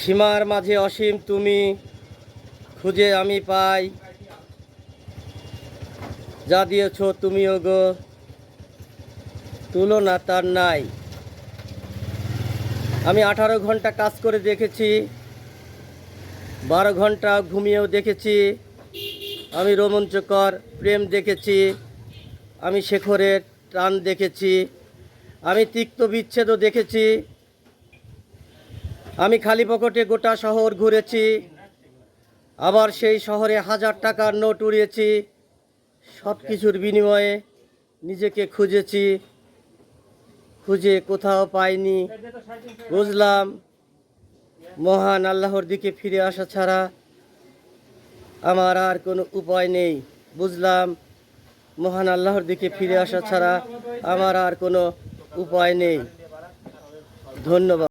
সীমার মাঝে অসীম তুমি খুঁজে আমি পাই। যা দিয়েছ তুমিও গো, তুলনা তার নাই। আমি আঠারো ঘণ্টা কাজ করে দেখেছি, বারো ঘণ্টা ঘুমিয়েও দেখেছি। আমি রোমাঞ্চকর প্রেম দেখেছি, আমি শেখরের টান দেখেছি। আমি তিক্ত বিচ্ছেদও দেখেছি আমি খালি পকেটে গোটা শহর ঘুরেছি, আবার সেই শহরে হাজার টাকার নোট উড়িয়েছি সব কিছুর বিনিময়ে নিজেকে খুঁজেছি, খুঁজে কোথাও পাইনি, বুঝলাম মহান আল্লাহর দিকে ফিরে আসা ছাড়া আমার আর কোনো উপায় নেই, বুঝলাম মহান আল্লাহর দিকে ফিরে আসা ছাড়া আমার আর কোনো উপায় নেই। ধন্যবাদ।